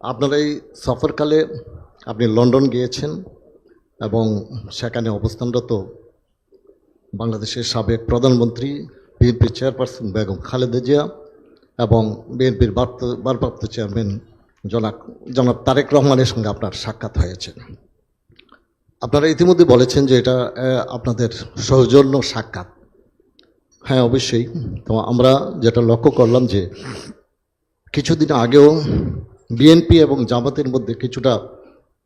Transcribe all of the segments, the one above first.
আপনার এই সফরকালে আপনি লন্ডন গিয়েছেন এবং সেখানে অবস্থানরত বাংলাদেশের সাবেক প্রধানমন্ত্রী বিএনপির চেয়ারপারসন বেগম খালেদা জিয়া এবং বিএনপির ভারপ্রাপ্ত চেয়ারম্যান জনাক, জনাব তারেক রহমানের সঙ্গে আপনার সাক্ষাৎ হয়েছে। আপনারা ইতিমধ্যে বলেছেন যে এটা আপনাদের সৌজন্য সাক্ষাৎ। হ্যাঁ অবশ্যই। তো আমরা যেটা লক্ষ্য করলাম যে কিছুদিন আগেও বিএনপি এবং জামাতের মধ্যে কিছুটা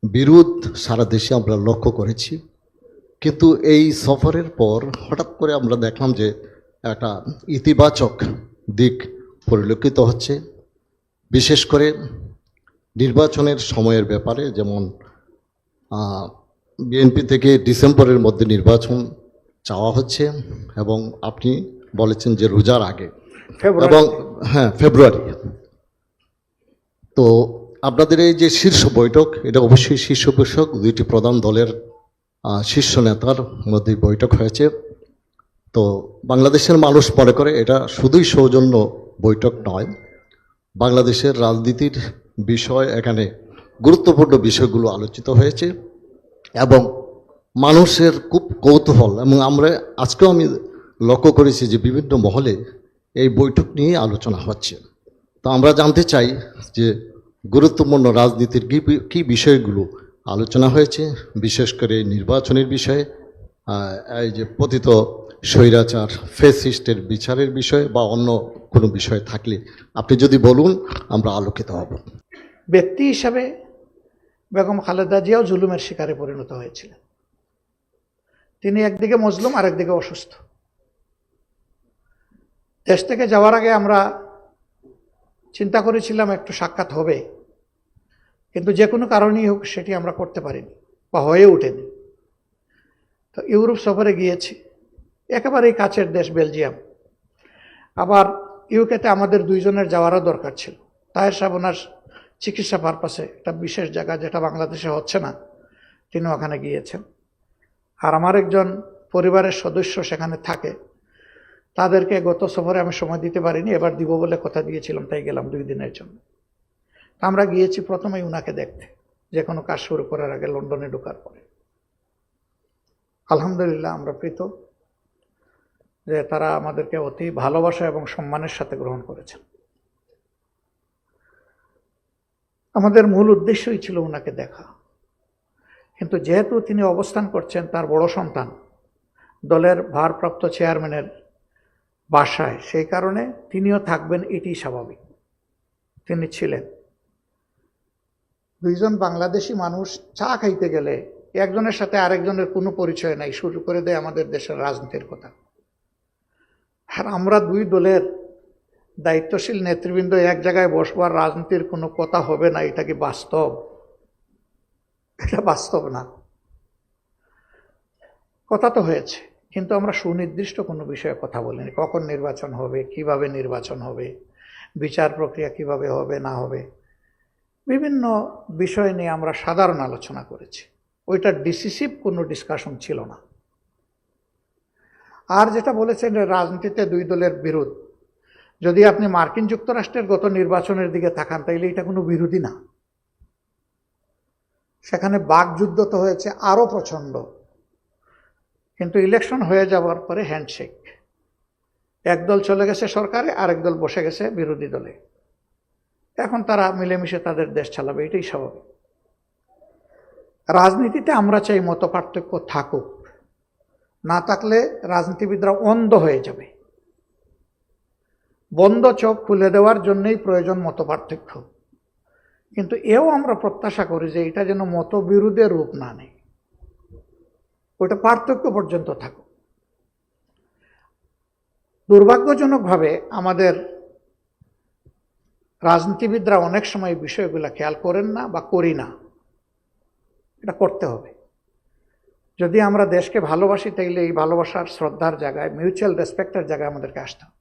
বিরোধ সারা দেশে আমরা লক্ষ্য করেছি। কিন্তু এই সফরের পর হঠাৎ করে আমরা দেখলাম যে একটা ইতিবাচক দিক পরিলক্ষিত হচ্ছে। বিশেষ করে নির্বাচনের সময়ের ব্যাপারে যেমন বিএনপি থেকে ডিসেম্বরের মধ্যে নির্বাচন চাওয়া হচ্ছে এবং আপনি বলেছেন যে রোজার আগে এবং হ্যাঁ ফেব্রুয়ারি। তো আপনাদের এই যে শীর্ষ বৈঠক, এটা অবশ্যই শীর্ষ বৈঠক, দুইটি প্রধান দলের শীর্ষ নেতার মধ্যে বৈঠক হয়েছে। তো বাংলাদেশের মানুষ মনে করে এটা শুধুই সৌজন্য বৈঠক নয়, বাংলাদেশের রাজনীতির বিষয় এখানে গুরুত্বপূর্ণ বিষয়গুলো আলোচিত হয়েছে এবং মানুষের খুব কৌতূহল এবং আমরা আজকেও আমি লক্ষ্য করেছি যে বিভিন্ন মহলে এই বৈঠক নিয়ে আলোচনা হচ্ছে। তো আমরা জানতে চাই যে গুরুত্বপূর্ণ রাজনীতির কী কী বিষয়গুলো আলোচনা হয়েছে, বিশেষ করে নির্বাচনের বিষয়ে এই যে পতিত স্বৈরাচার ফেসিস্টের বিচারের বিষয়ে বা অন্য কোনো বিষয় থাকলে। আপনি যদি বলুন, আমরা আলোকিত হব। ব্যক্তি হিসাবে বেগম খালেদা জিয়াও জুলুমের শিকারে পরিণত হয়েছিলেন। তিনি একদিকে মজলুম আর একদিকে অসুস্থ। দেশ থেকে যাওয়ার আগে আমরা চিন্তা করেছিলাম একটু সাক্ষাৎ হবে। কিন্তু যে কোনো কারণেই হোক সেটি আমরা করতে পারিনি বা হয়ে ওঠেনি। তো ইউরোপ সফরে গিয়েছি। একেবারেই কাছের দেশ বেলজিয়াম। আবার ইউকেতে আমাদের দুইজনের যাওয়ারও দরকার ছিল। তাহের সাহেব ওনার চিকিৎসা পারপাসে একটা বিশেষ জায়গা যেটা বাংলাদেশে হচ্ছে না, তিনি ওখানে গিয়েছেন। আর আমার একজন পরিবারের সদস্য সেখানে থাকে। তাদেরকে গত সফরে আমি সময় দিতে পারিনি, এবার দিব বলে কথা দিয়েছিলাম, তাই গেলাম দুই দিনের জন্য। আমরা গিয়েছি প্রথমেই উনাকে দেখতে, যে কোনো কাজ শুরু করার আগে লন্ডনে ঢোকার পরে। আলহামদুলিল্লাহ আমরা প্রীত যে তারা আমাদেরকে অতি ভালোবাসা এবং সম্মানের সাথে গ্রহণ করেছেন। আমাদের মূল উদ্দেশ্যই ছিল ওনাকে দেখা। কিন্তু যেহেতু তিনি অবস্থান করছেন তার বড় সন্তান, দলের ভারপ্রাপ্ত চেয়ারম্যানের বাসায়, সেই কারণে তিনিও থাকবেন এটি স্বাভাবিক। তিনি ছিলেন। দুইজন বাংলাদেশি মানুষ চা খাইতে গেলে একজনের সাথে আরেকজনের কোনো পরিচয় নাই, শুরু করে দেয় আমাদের দেশের রাজনীতির কথা। আর আমরা দুই দলের দায়িত্বশীল নেতৃবৃন্দ এক জায়গায় বসবার রাজনীতির কোনো কথা হবে না, এটা কি বাস্তব? এটা বাস্তব না। কথা তো হয়েছে। কিন্তু আমরা সুনির্দিষ্ট কোনো বিষয়ে কথা বলিনি। কখন নির্বাচন হবে, কীভাবে নির্বাচন হবে, বিচার প্রক্রিয়া কীভাবে হবে, না হবে। বিভিন্ন বিষয় নিয়ে আমরা সাধারণ আলোচনা করেছি। ওইটা ডিসিসিভ কোনো ডিসকাশন ছিল না। আর যেটা বলেছেন রাজনীতিতে দুই দলের বিরোধ। যদি আপনি মার্কিন যুক্তরাষ্ট্রের গত নির্বাচনের দিকে তাকান, তাইলে এটা কোনো বিরোধী না। সেখানে বাকযুদ্ধ তো হয়েছে আরও প্রচণ্ড। কিন্তু ইলেকশন হয়ে যাওয়ার পরে হ্যান্ডশেক একদল চলে গেছে সরকারে, আরেক দল বসে গেছে বিরোধী দলে। এখন তারা মিলেমিশে তাদের দেশ চালাবে, এটাই স্বাভাবিক। রাজনীতিতে আমরা চাই মত পার্থক্য থাকুক। না থাকলে রাজনীতিবিদরা অন্ধ হয়ে যাবে। বন্ধ চোখ খুলে দেওয়ার জন্যই প্রয়োজন মত পার্থক্য কিন্তু এও আমরা প্রত্যাশা করি যে এটা যেন মতবিরোধের রূপ না নেয়। ওটা পার্থক্য পর্যন্ত থাকুক দুর্ভাগ্যজনকভাবে আমাদের রাজনীতিবিদরা অনেক সময় বিষয়গুলো খেয়াল করেন না বা করি না। এটা করতে হবে। যদি আমরা দেশকে ভালোবাসি, তাইলে এই ভালোবাসার শ্রদ্ধার জায়গায় মিউচুয়াল রেসপেক্টের জায়গায় আমাদেরকে আসতে হবে।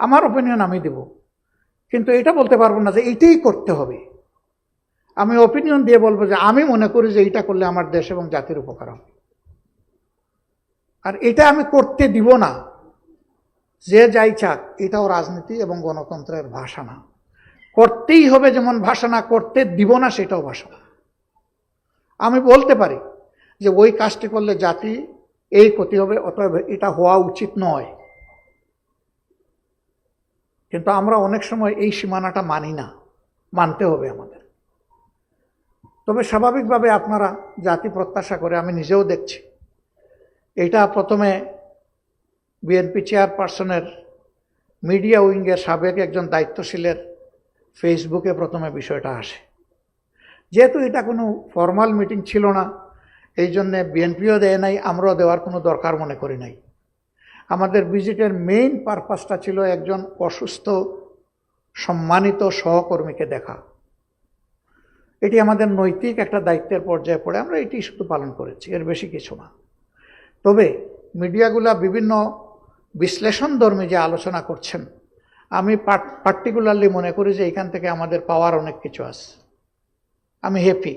আমার ওপিনিয়ন আমি দিব, কিন্তু এটা বলতে পারব না যে এইটাই করতে হবে। আমি ওপিনিয়ন দিয়ে বলব যে আমি মনে করি যে এইটা করলে আমার দেশ এবং জাতির উপকার হবে। আর এটা আমি করতে দিব না। যে যাই চাক, এটাও রাজনীতি এবং গণতন্ত্রের ভাষা না করতেই হবে যেমন ভাষা না করতে দিব না সেটাও ভাষা। আমি বলতে পারি যে ওই কাজটি করলে জাতি এই ক্ষতি হবে, অতএব এটা হওয়া উচিত নয়। কিন্তু আমরা অনেক সময় এই সীমানাটা মানি না। মানতে হবে আমাদের। তবে স্বাভাবিকভাবে আপনারা জাতি প্রত্যাশা করে, আমি নিজেও দেখছি। এটা প্রথমে বিএনপি চেয়ারপারসনের মিডিয়া উইংয়ের সাবেক একজন দায়িত্বশীলের ফেসবুকে প্রথমে বিষয়টা আসে। যেহেতু এটা কোনো ফর্মাল মিটিং ছিল না, এই জন্যে বিএনপিও দেয় নাই, আমরাও দেওয়ার কোনো দরকার মনে করি নাই। আমাদের ভিজিটের মেইন পারপাসটা ছিল একজন অসুস্থ, সম্মানিত সহকর্মীকে দেখা। এটি আমাদের নৈতিক একটা দায়িত্বের পর্যায়ে পড়ে, আমরা এটি শুধু পালন করেছি, এর বেশি কিছু না। তবে মিডিয়াগুলা বিভিন্ন বিশ্লেষণধর্মী যে আলোচনা করছেন, আমি পার্টিকুলারলি মনে করি যে এখান থেকে আমাদের পাওয়ার অনেক কিছু আছে। আমি হ্যাপি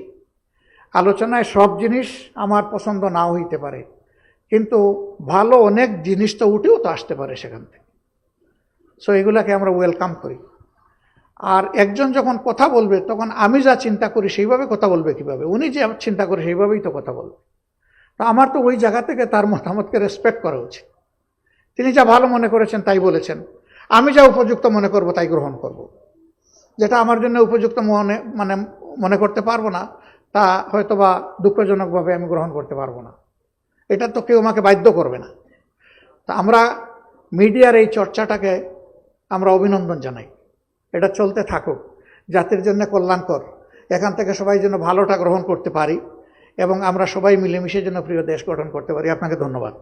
আলোচনায় সব জিনিস আমার পছন্দ নাও হইতে পারে, কিন্তু ভালো অনেক জিনিস তো উঠেও তো আসতে পারে সেখান থেকে। সো এগুলাকে আমরা ওয়েলকাম করি। আর একজন যখন কথা বলবে, তখন আমি যা চিন্তা করি সেইভাবে কথা বলবে কীভাবে? উনি যে চিন্তা করে সেইভাবেই তো কথা বলবে। তো আমার তো ওই জায়গা থেকে তার মতামতকে রেসপেক্ট করা উচিত। তিনি যা ভালো মনে করেছেন তাই বলেছেন। আমি যা উপযুক্ত মনে করব তাই গ্রহণ করব। যেটা আমার জন্য উপযুক্ত মনে মানে মনে করতে পারব না, তা হয়তো বা দুঃখজনকভাবে আমি গ্রহণ করতে পারব না। এটা তো কেউ আমাকে বাধ্য করবে না। তা আমরা মিডিয়ার এই চর্চাটাকে আমরা অভিনন্দন জানাই। এটা চলতে থাকুক। জাতির জন্য কল্যাণকর। এখান থেকে সবাই যেন ভালোটা গ্রহণ করতে পারি। এবং আমরা সবাই মিলেমিশে যেন প্রিয় দেশ গঠন করতে পারি। আপনাকে ধন্যবাদ।